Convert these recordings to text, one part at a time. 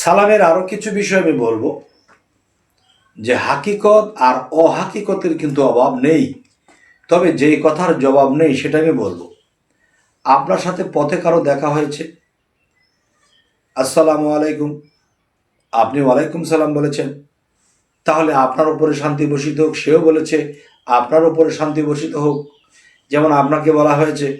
সালামের আরও কিছু বিষয় আমি বলব। যে হাকিকত আর অহাকিকতের কিন্তু অভাব নেই। তবে যেই কথার জবাব নেই সেটা আমি বলব। আপনার সাথে পথে কারও দেখা হয়েছে? আসসালামু আলাইকুম। আপনি ওয়ালাইকুম সালাম বলেছেন। তাহলে আপনার উপরে শান্তি বসিত হোক, সেও বলেছে, আপনার উপরে শান্তি বসিত হোক। যেমন আপনাকে বলা হয়েছে,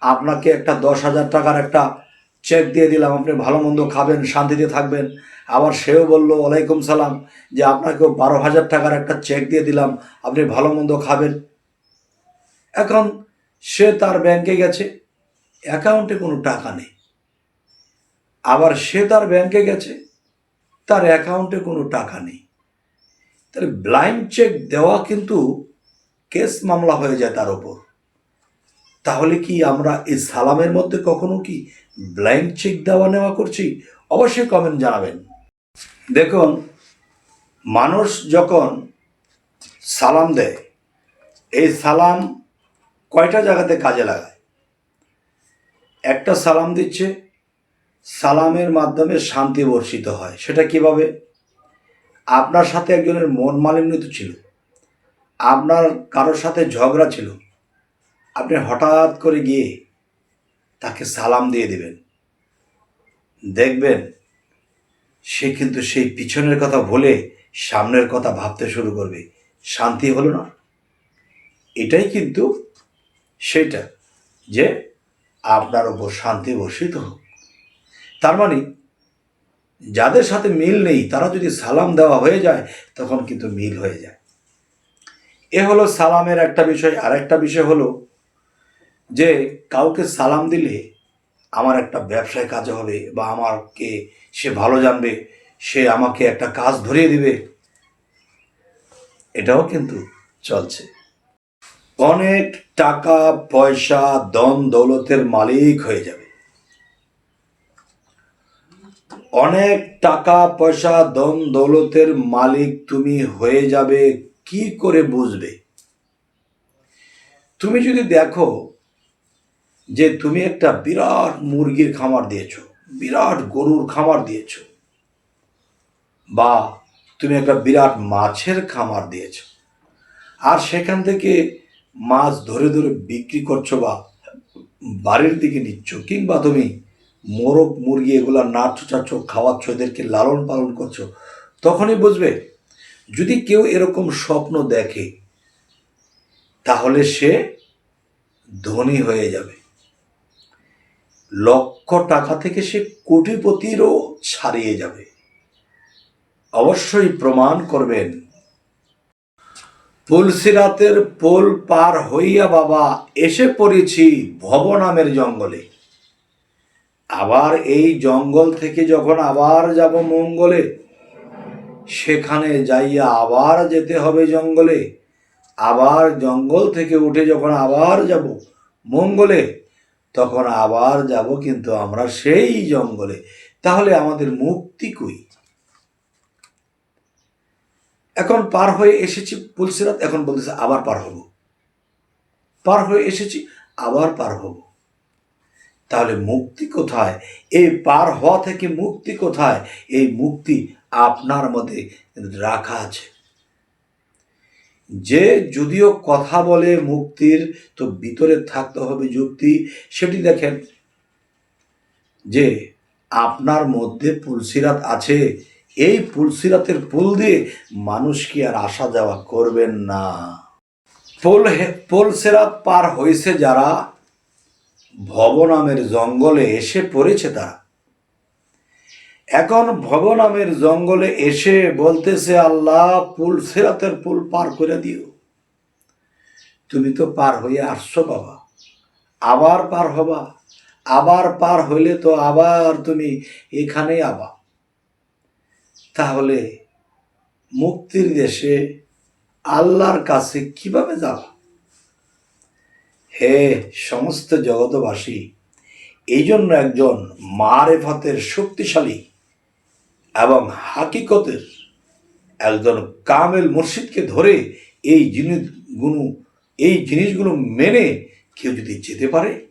আপনাকে একটা দশ হাজার টাকার একটা চেক দিয়ে দিলাম, আপনি ভালো মন্দ খাবেন, শান্তিতে থাকবেন। আবার সেও বলল, ওয়ালাইকুম সালাম। যে আপনাকেও বারো হাজার টাকার একটা চেক দিয়ে দিলাম, আপনি ভালো মন্দ খাবেন। এখন সে তার ব্যাংকে গেছে অ্যাকাউন্টে কোনো টাকা নেই। আবার সে তার ব্যাংকে গেছে, তার অ্যাকাউন্টে কোনো টাকা নেই। তাহলে ব্লাইন্ড চেক দেওয়া কিন্তু কেস মামলা হয়ে যায় তার ওপর তাহলে কি আমরা এই সালামের মধ্যে কখনো কি ব্লাইন্ড চেক দেওয়া নেওয়া করছি? অবশ্যই কমেন্ট জানাবেন। দেখুন, মানুষ যখন সালাম দেয়, এই সালাম কয়টা জায়গাতে কাজে লাগায়? একটা সালাম দিচ্ছে, সালামের মাধ্যমে শান্তি বর্ষিত হয়। সেটা কীভাবে? আপনার সাথে একজনের মন মালিন্য ছিল। আপনার কারোর সাথে ঝগড়া ছিল। আপনি হঠাৎ করে গিয়ে তাকে সালাম দিয়ে দেবেন। দেখবেন সে কিন্তু সেই পিছনের কথা ভুলে সামনের কথা ভাবতে শুরু করবে। শান্তি হলো না। এটাই কিন্তু সেটা যে আপনার ওপর শান্তি বর্ষিত হোক। তার মানে যাদের সাথে মিল নেই, তারা যদি সালাম দেওয়া হয়ে যায়, তখন কিন্তু মিল হয়ে যায়। এ হলো সালামের একটা বিষয়। আর একটা বিষয় হলো যে কাউকে সালাম দিলে আমার একটা ব্যবসায় কাজ হবে বা আমাকে সে ভালো জানবে, সে আমাকে একটা কাজ ধরিয়ে দিবে, এটাও কিন্তু চলছে। অনেক টাকা, পয়সা দন দৌলতের মালিক হয়ে যাবে। অনেক টাকা, পয়সা দন দৌলতের মালিক তুমি হয়ে যাবে, কি করে বুঝবে? তুমি যদি দেখো যে তুমি একটা বিরাট মুরগির খামার দিয়েছ, বিরাট গরুর খামার দিয়েছ, বা তুমি একটা বিরাট মাছের খামার দিয়েছ, আর সেখান থেকে মাছ ধরে ধরে বিক্রি করছ বা বাড়ির দিকে নিচ্ছ, কিংবা তুমি মোরগ মুরগি এগুলা নাচ চাচ্ছ খাওয়াচ্ছ, এদেরকে লালন পালন করছ, তখনই বুঝবে যদি কেউ এরকম স্বপ্ন দেখে, তাহলে সে ধনী হয়ে যাবে। লক্ষ টাকা থেকে সে কোটিপতিরও ছাড়িয়ে যাবে। অবশ্যই প্রমাণ করবেন। পুলসিরাতের পোল পার হইয়া বাবা এসে পড়েছি ভব নামের জঙ্গলে। আবার এই জঙ্গল থেকে যখন আবার যাব মঙ্গলে, সেখানে যাইয়া আবার যেতে হবে জঙ্গলে। আবার জঙ্গল থেকে উঠে যখন আবার যাব মঙ্গলে তখন আবার যাব কিন্তু আমরা সেই জঙ্গলে। তাহলে আমাদের মুক্তি কই? এখন পার হয়ে এসেছি পুলসিরাত এখন বলতেছে আবার পার হব। পার হয়ে এসেছি, আবার পার হব। তাহলে মুক্তি কোথায়? এই পার হওয়া থেকে মুক্তি কোথায়? এই মুক্তি আপনার মধ্যে রাখা আছে। যে যদিও কথা বলে মুক্তির, তো ভিতরে থাকতে হবে যুক্তি, সেটি দেখেন যে আপনার মধ্যে পুলসিরাত আছে। এই পুলসিরাতের পুল দিয়ে মানুষ কি আর আসা যাওয়া করবেন না। পোল পোলসেরাত পার হয়েছে যারা ভবনামের জঙ্গলে এসে পড়েছে তারা। এখন ভব নামের জঙ্গলে এসে বলতেছে, আল্লাহ, পুল সেরাতের পুল পার করে দিও। তুমি তো পার হয়ে আসছো বাবা। আবার পার হবা। আবার পার হইলে তো আবার তুমি এখানেই আবা। তাহলে মুক্তির দেশে আল্লাহর কাছে কীভাবে যাবা? হে সমস্ত জগতবাসী এই জন্য একজন মারেফতের শক্তিশালী এবং হাকিকতের একজন কামেল মুর্শিদকে ধরে এই জিনিসগুলো এই জিনিসগুলো মেনে কেউ যদি যেতে পারে,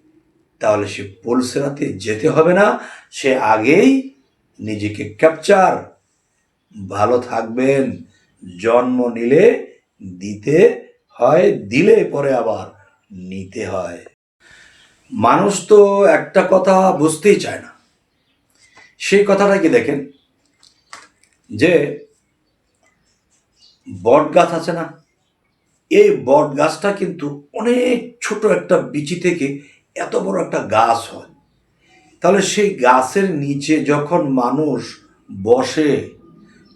তাহলে সে পোলসেরাতে যেতে হবে না। সে আগেই নিজেকে ক্যাপচার ভালো থাকবেন, জন্ম নিলে দিতে হয়, দিলে পরে আবার নিতে হয়। মানুষ তো একটা কথা বুঝতেই চায় না। সেই কথাটা কি দেখেন? যে বট গাছ আছে না, এই বট গাছটা কিন্তু অনেক ছোট একটা বিচি থেকে এত বড় একটা গাছ হয়। তাহলে সেই গাছের নিচে যখন মানুষ বসে,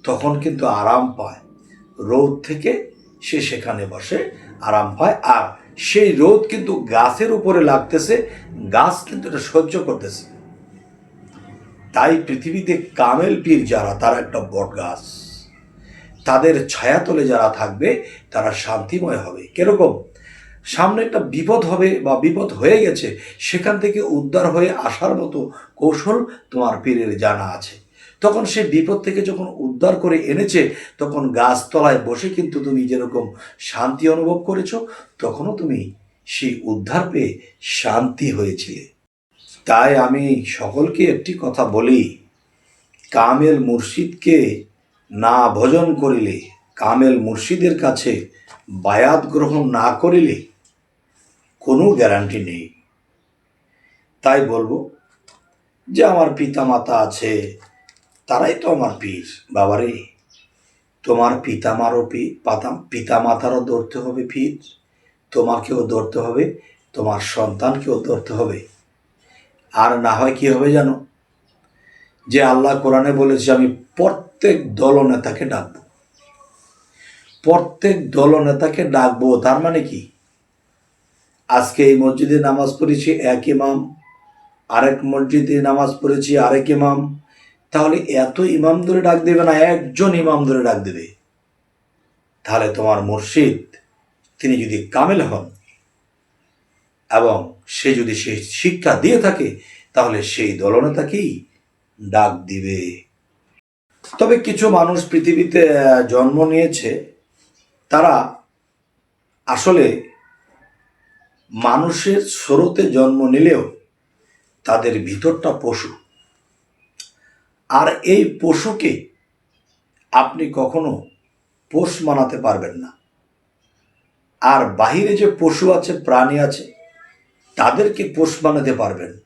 তখন কিন্তু আরাম পায়। রোদ থেকে সে সেখানে বসে আরাম পায়। আর সেই রোদ কিন্তু গাছের উপরে লাগতেছে, গাছ কিন্তু এটা সহ্য করতেছে। তাই পৃথিবীতে কামেল পীর যারা, তারা একটা বট গাছ। তাদের ছায়াতলে যারা থাকবে, তারা শান্তিময় হবে। কীরকম? সামনে একটা বিপদ হবে বা বিপদ হয়ে গেছে, সেখান থেকে উদ্ধার হয়ে আসার মতো কৌশল তোমার পীরের জানা আছে। তখন সে বিপদ থেকে যখন উদ্ধার করে এনেছে, তখন গাছতলায় বসে কিন্তু তুমি যেরকম শান্তি অনুভব করেছ, তখনও তুমি সেই উদ্ধার পেয়ে শান্তি হয়েছিলে। তাই আমি সকলকে একটি কথা বলি, কামেল মুর্শিদকে না ভজন করিলে, কামেল মুর্শিদের কাছে বায়াত গ্রহণ না করিলে কোনো গ্যারান্টি নেই। তাই বলব যে আমার পিতা মাতা আছে, তারাই তো আমার পীর। বাবারে, তোমার পিতামারও পি, পাতা পিতা মাতারও ধরতে হবে পীর, তোমাকেও ধরতে হবে, তোমার সন্তানকেও ধরতে হবে। আর না হয় কি হবে জানো? যে আল্লাহ কোরআনে বলেছে, আমি প্রত্যেক দলনেতাকে ডাকবো। প্রত্যেক দলনেতাকে ডাকবো, তার মানে কি? আজকে এই মসজিদে নামাজ পড়েছি এক ইমাম, আরেক মসজিদে নামাজ পড়েছি আরেক ইমাম। তাহলে এত ইমাম ধরে ডাক দেবে না, একজন ইমাম ধরে ডাক দেবে। তাহলে তোমার মসজিদ তিনি যদি কামেল হন এবং সে যদি সেই শিক্ষা দিয়ে থাকে, তাহলে সেই দলনেতাকেই ডাক দিবে। তবে কিছু মানুষ পৃথিবীতে জন্ম নিয়েছে। তারা আসলে মানুষের স্রোতে জন্ম নিলেও তাদের ভিতরটা পশু। আর এই পশুকে আপনি কখনো পোষ মানাতে পারবেন না। আর বাহিরে যে পশু আছে, প্রাণী আছে তাদেরকে পোষ বানাতে পারবেন।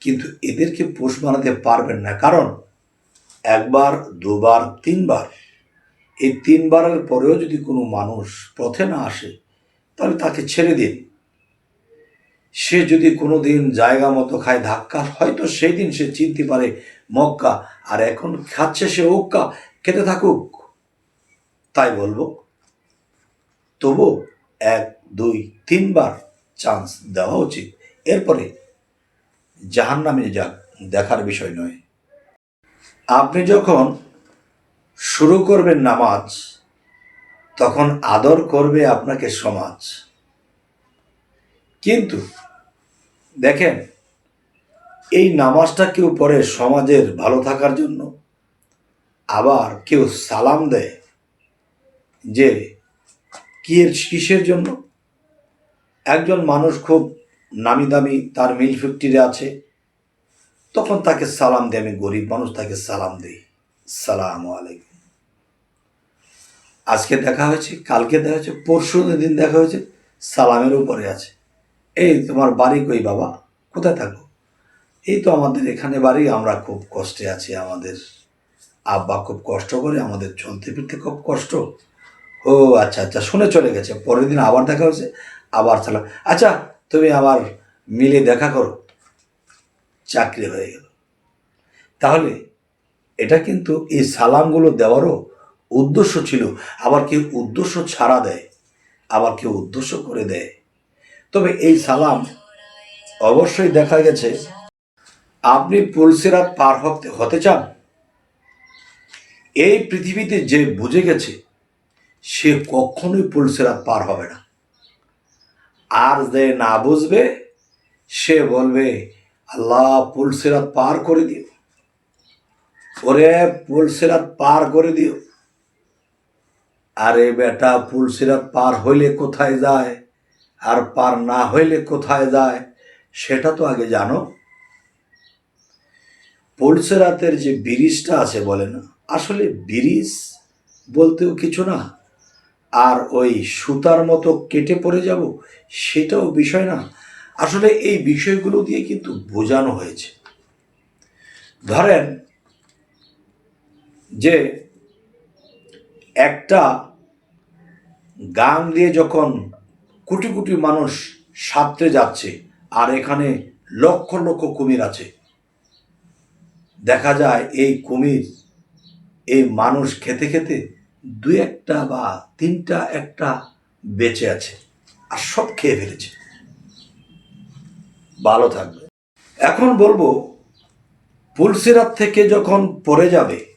কিন্তু এদেরকে পোষ বানাতে পারবেন না। কারণ একবার, দুবার, তিনবার, এই তিনবারের পরেও যদি কোনো মানুষ পথে না আসে, তাহলে তাকে ছেড়ে দিন। সে যদি কোনো দিন জায়গা মতো খায়, ধাক্কা, হয়তো সেই দিন সে চিনতে পারে, মক্কা, আর এখন খাচ্ছে সে ওক্কা খেতে থাকুক। তাই বলব তবু এক, দুই, তিনবার চান্স দেওয়া উচিত। এরপরে জাহান নামে যাক দেখার বিষয় নয়। আপনি যখন শুরু করবেন নামাজ, তখন আদর করবে আপনাকে সমাজ। কিন্তু দেখেন, এই নামাজটা কেউ পড়ে সমাজের ভালো থাকার জন্য, আবার কেউ সালাম দেয় যে কি কিসের জন্য? একজন মানুষ খুব নামি দামি, তার মিল ফ্যাক্টরি আছে, তখন তাকে সালাম দেয় আমি গরিব মানুষ, তাকে সালাম দিই। সালাম আলাইকুম। আজকে দেখা হয়েছে, কালকে দেখা হয়েছে পরশু দিন দেখা হয়েছে, সালামের উপরে আছে। এই তোমার বাড়ি কই বাবা? কোথায় থাকো? এই তো আমাদের এখানে বাড়ি, আমরা খুব কষ্টে আছি, আমাদের আব্বা খুব কষ্ট করে, আমাদের চলতে ফিরতে খুব কষ্ট। ও আচ্ছা আচ্ছা শুনে চলে গেছে, পরের দিন আবার দেখা হয়েছে আবার সালাম আচ্ছা তুমি আবার মিলে দেখা করো। চাকরি হয়ে গেল। তাহলে এটা কিন্তু এই সালামগুলো দেওয়ারও উদ্দেশ্য ছিল। আবার কেউ উদ্দেশ্য ছাড়া দেয়, আবার কেউ উদ্দেশ্য করে দেয়। তবে এই সালাম অবশ্যই দেখা গেছে। আপনি পুলসিরাত পার হতে হতে চান? এই পৃথিবীতে যে বুঝে গেছে, সে কখনোই পুলসিরাত পার হবে না। আর যে না বুঝবে, সে বলবে, আল্লাহ পুলসিরাত পার করে দিও। ওরে পুলসিরাত পার করে দিও। আরে বেটা পুলসিরাত পার হইলে কোথায় যায়? আর পার না হইলে কোথায় যায়? সেটা তো আগে জানো। পলসেরাতের যে ব্রিজটা আছে বলে না? আসলে ব্রিজ বলতেও কিছু না। আর ওই সুতার মতো কেটে পড়ে যাব, সেটাও বিষয় না। আসলে এই বিষয়গুলো দিয়ে কিন্তু বোঝানো হয়েছে। ধরেন যে একটা গাং দিয়ে যখন কোটি কোটি মানুষ সাঁতরে যাচ্ছে, আর এখানে লক্ষ লক্ষ কুমির আছে, দেখা যায় এই কুমির এই মানুষ খেতে খেতে দুই একটা বা তিনটা একটা বেঁচে আছে আর সব খেয়ে ফেলেছে। ভালো থাকবে। এখন বলব, পুলসিরাত থেকে যখন পড়ে যাবে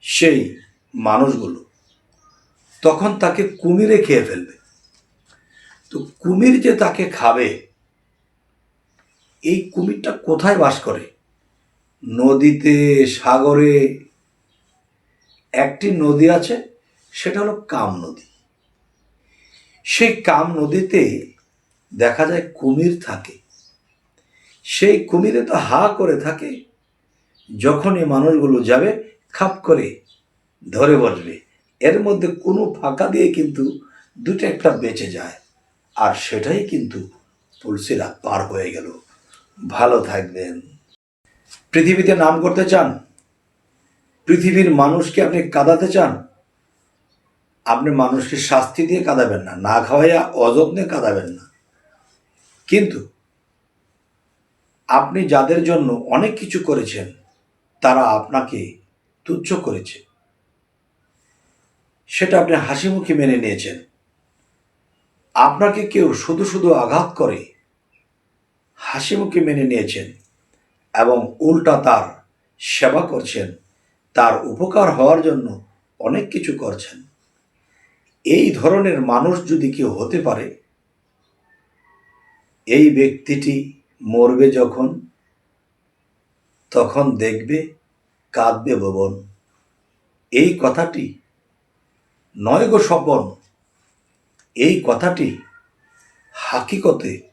সেই মানুষগুলো, তখন তাকে কুমিরে খেয়ে ফেলবে। তো কুমির যে তাকে খাবে, এই কুমিরটা কোথায় বাস করে? নদীতে, সাগরে একটি নদী আছে, সেটা হলো কাম নদী। সেই কাম নদীতে দেখা যায় কুমির থাকে। সেই কুমিরে তো হা করে থাকে যখন এই মানুষগুলো যাবে, খাপ করে ধরে বসবে। এর মধ্যে কোনো ফাঁকা দিয়ে কিন্তু দুটো একটা বেঁচে যায়। আর সেটাই কিন্তু তুলসীরা পার হয়ে গেল। ভালো থাকবেন। পৃথিবীতে নাম করতে চান? পৃথিবীর মানুষকে আপনি কাঁদাতে চান? আপনি মানুষকে শাস্তি দিয়ে কাঁদাবেন না না খাওয়াইয়া অযত্নে কাঁদাবেন না। কিন্তু আপনি যাদের জন্য অনেক কিছু করেছেন, তারা আপনাকে তুচ্ছ করেছে। সেটা আপনি হাসি মুখে মেনে নিয়েছেন। আপনাকে কেউ শুধু শুধু আঘাত করে হাসি মুখে মেনে নিয়েছেন এবং উল্টা তার সেবা করছেন। তার উপকার হওয়ার জন্য অনেক কিছু করছেন। এই ধরনের মানুষ যদি কেউ হতে পারে, এই ব্যক্তিটি মরবে যখন, তখন দেখবে কাঁদবে ভবন এই কথাটি নয় গো স্বপন এই কথাটি হাকিকতে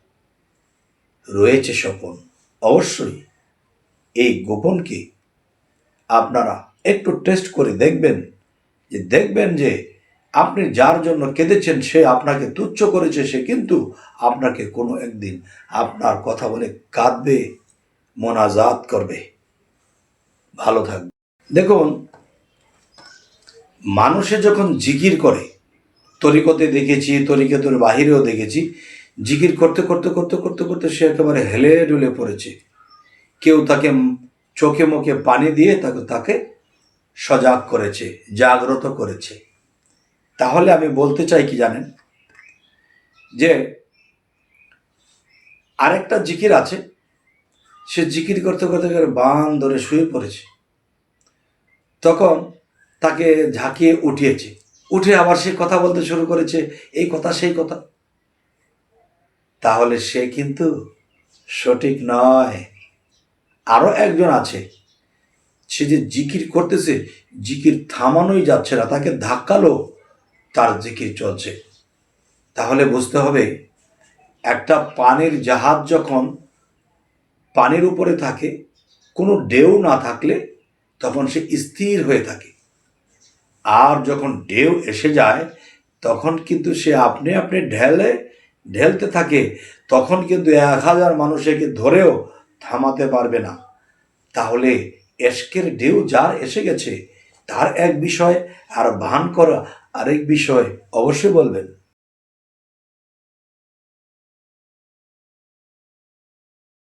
রয়েছে স্বপন। অবশ্যই এই গোপনকে আপনারা একটু টেস্ট করে দেখবেন। যে দেখবেন যে আপনি যার জন্য কেঁদেছেন, সে আপনাকে তুচ্ছ করেছে, সে কিন্তু আপনাকে কোনো একদিন আপনার কথা বলে কাঁদবে মোনাজাত করবে। ভালো থাকবে। দেখুন, মানুষে যখন জিকির করে, তরিকতে দেখেছি, তরিকতের বাহিরেও দেখেছি, জিকির করতে করতে করতে করতে করতে সে একেবারে হেলে ডুলে পড়েছে। কেউ তাকে চোখে মুখে পানি দিয়ে তাকে তাকে সজাগ করেছে, জাগ্রত করেছে। তাহলে আমি বলতে চাই কি জানেন? যে আরেকটা জিকির আছে, সে জিকির করতে করতে করে বান ধরে শুয়ে পড়েছে। তখন তাকে ঝাঁকিয়ে উঠিয়েছে। উঠে আবার সে কথা বলতে শুরু করেছে, এই কথা, সেই কথা। তাহলে সে কিন্তু সঠিক নয়। আরও একজন আছে সে যে জিকির করতেছে, জিকির থামানোই যাচ্ছে না, তাকে ধাক্কালো, তার জিকির চলছে। তাহলে বুঝতে হবে, একটা পানির জাহাজ যখন পানির উপরে থাকে, কোনো ঢেউ না থাকলে তখন সে স্থির হয়ে থাকে। আর যখন ঢেউ এসে যায়, তখন কিন্তু সে আপনি আপনি ঢেলে, ঢেলতে থাকে, তখন কিন্তু এক হাজার মানুষ একে ধরেও থামাতে পারবে না। তাহলে এশকের ঢেউ যার এসে গেছে, তার এক বিষয়, আর ভান করা আরেক বিষয় অবশ্যই বলবেন।